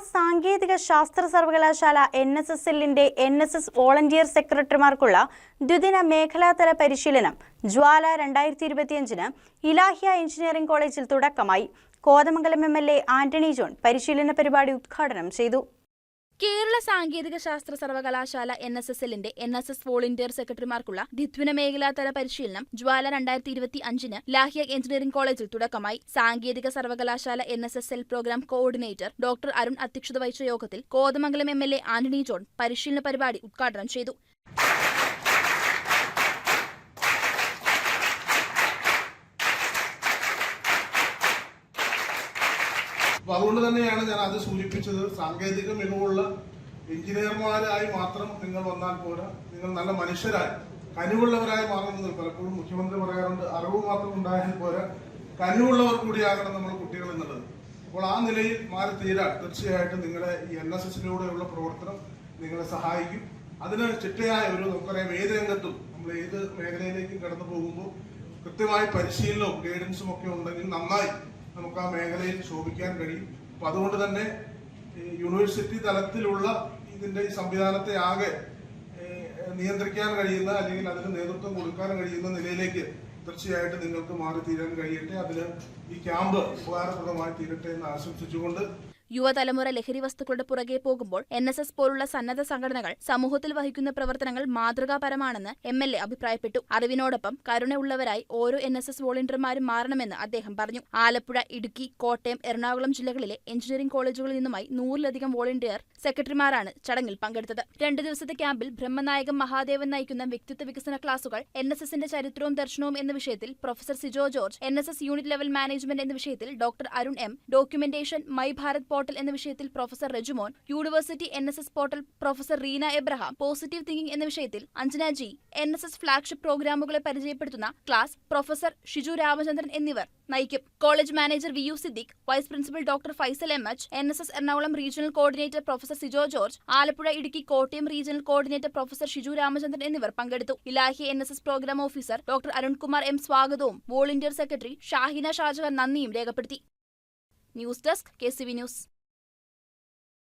സാങ്കേതിക ശാസ്ത്ര സർവകലാശാല എൻ എസ് എസ് എല്ലിന്റെ എൻ എസ് എസ് വോളണ്ടിയർ സെക്രട്ടറിമാർക്കുള്ള ദ്വിദിന മേഖലാതല പരിശീലനം ജ്വാല രണ്ടായിരത്തി ഇരുപത്തിയഞ്ചിന് ഇലാഹിയ എഞ്ചിനീയറിംഗ് കോളേജിൽ തുടക്കമായി. കോതമംഗലം എം ആന്റണി ജോൺ പരിശീലന പരിപാടി ഉദ്ഘാടനം ചെയ്തു. കേരള സാങ്കേതിക ശാസ്ത്ര സർവകലാശാല എൻ എസ് എസ് എല്ലിന്റെ എൻ എസ് എസ് വോളണ്ടിയർ സെക്രട്ടറിമാർക്കുള്ള ദ്വിത്വന മേഖലാതല പരിശീലനം ജ്വാല രണ്ടായിരത്തി ഇരുപത്തി അഞ്ചിന് ലാഹ്യ എഞ്ചിനീയറിംഗ് കോളേജിൽ തുടക്കമായി. സാങ്കേതിക സർവകലാശാല N S S L programme coordinator doctor Arun അധ്യക്ഷത വഹിച്ച യോഗത്തിൽ Kothamangalam M L A Antony John പരിശീലന പരിപാടി ഉദ്ഘാടനം ചെയ്തു. അപ്പൊ അതുകൊണ്ട് തന്നെയാണ് ഞാൻ അത് സൂചിപ്പിച്ചത്. സാങ്കേതിക മികവുള്ള എഞ്ചിനീയർമാരായി മാത്രം നിങ്ങൾ വന്നാൽ പോരാ. നിങ്ങൾ നല്ല മനുഷ്യരായി കനിവുള്ളവരായി മാറണമെന്ന് പലപ്പോഴും മുഖ്യമന്ത്രി പറയാറുണ്ട്. അറിവ് മാത്രം ഉണ്ടായാൽ പോരാ. കനിവുള്ളവർ കൂടിയാകണം നമ്മൾ കുട്ടികൾ എന്നുള്ളത്. അപ്പോൾ ആ നിലയിൽ മാറി തീരാൻ തീർച്ചയായിട്ടും നിങ്ങളെ ഈ എൻ എസ് എസിലൂടെയുള്ള പ്രവർത്തനം നിങ്ങളെ സഹായിക്കും. അതിന് ചിട്ടയായ ഒരു നമുക്കറിയാം ഏത് രംഗത്തും നമ്മൾ ഏത് മേഖലയിലേക്കും കടന്നു പോകുമ്പോൾ കൃത്യമായ പരിശീലനവും ഗൈഡൻസും ഒക്കെ ഉണ്ടെങ്കിൽ നന്നായി നമുക്ക് ആ മേഖലയിൽ ശോഭിക്കാൻ കഴിയും. അപ്പൊ അതുകൊണ്ട് തന്നെ യൂണിവേഴ്സിറ്റി തലത്തിലുള്ള ഇതിന്റെ ഈ സംവിധാനത്തെ ആകെ നിയന്ത്രിക്കാൻ കഴിയുന്ന അല്ലെങ്കിൽ അതിന് നേതൃത്വം കൊടുക്കാൻ കഴിയുന്ന നിലയിലേക്ക് തീർച്ചയായിട്ടും നിങ്ങൾക്ക് മാറി തീരാൻ കഴിയട്ടെ. അതിന് ഈ ക്യാമ്പ് ഉപകാരപ്രദമായി തീരട്ടെ എന്ന് ആശംസിച്ചുകൊണ്ട് യുവതലമുറ ലഹരി വസ്തുക്കളുടെ പുറകെ പോകുമ്പോൾ എൻ എസ് എസ് പോലുള്ള സന്നദ്ധ സംഘടനകൾ സമൂഹത്തിൽ വഹിക്കുന്ന പ്രവർത്തനങ്ങൾ മാതൃകാപരമാണെന്ന് എം എൽ എ അഭിപ്രായപ്പെട്ടു. അറിവിനോടൊപ്പം കരുണയുള്ളവരായി ഓരോ എൻ എസ് എസ് വോളണ്ടിയർമാരും മാറണമെന്ന് അദ്ദേഹം പറഞ്ഞു. ആലപ്പുഴ ഇടുക്കി കോട്ടയം എറണാകുളം ജില്ലകളിലെ എഞ്ചിനീയറിംഗ് കോളേജുകളിൽ നിന്നുമായി നൂറിലധികം വോളണ്ടിയർ സെക്രട്ടറിമാരാണ് ചടങ്ങിൽ പങ്കെടുത്തത്. രണ്ട് ദിവസത്തെ ക്യാമ്പിൽ ബ്രഹ്മനായകൻ മഹാദേവൻ നയിക്കുന്ന വ്യക്തിത്വ വികസന ക്ലാസുകൾ എൻ എസ് എസിന്റെ ചരിത്രവും ദർശനവും എന്ന വിഷയത്തിൽ professor Sijo George N S S unit level management എന്ന വിഷയത്തിൽ doctor Arun M. Documentation my Bharat എന്ന വിഷയത്തിൽ professor Rejumon university N S S portal professor Reena Abraham positive thinking എന്ന വിഷയത്തിൽ Anjana G N S S flagship പ്രോഗ്രാമുകളെ പരിചയപ്പെടുത്തുന്ന class professor Shiju Ramachandran എന്നിവർ നയിക്കും. College manager V U Siddique vice principal doctor Faisal M H N S S Ernakulam regional coordinator professor Sijo George Alappuzha Idukki Kottayam regional coordinator professor Shiju Ramachandran എന്നിവർ പങ്കെടുത്തു. Elahi N S S programme officer doctor Arunkumar M സ്വാഗതവും volunteer secretary Shahina Shajahan നന്ദിയും രേഖപ്പെടുത്തി. News desk K news.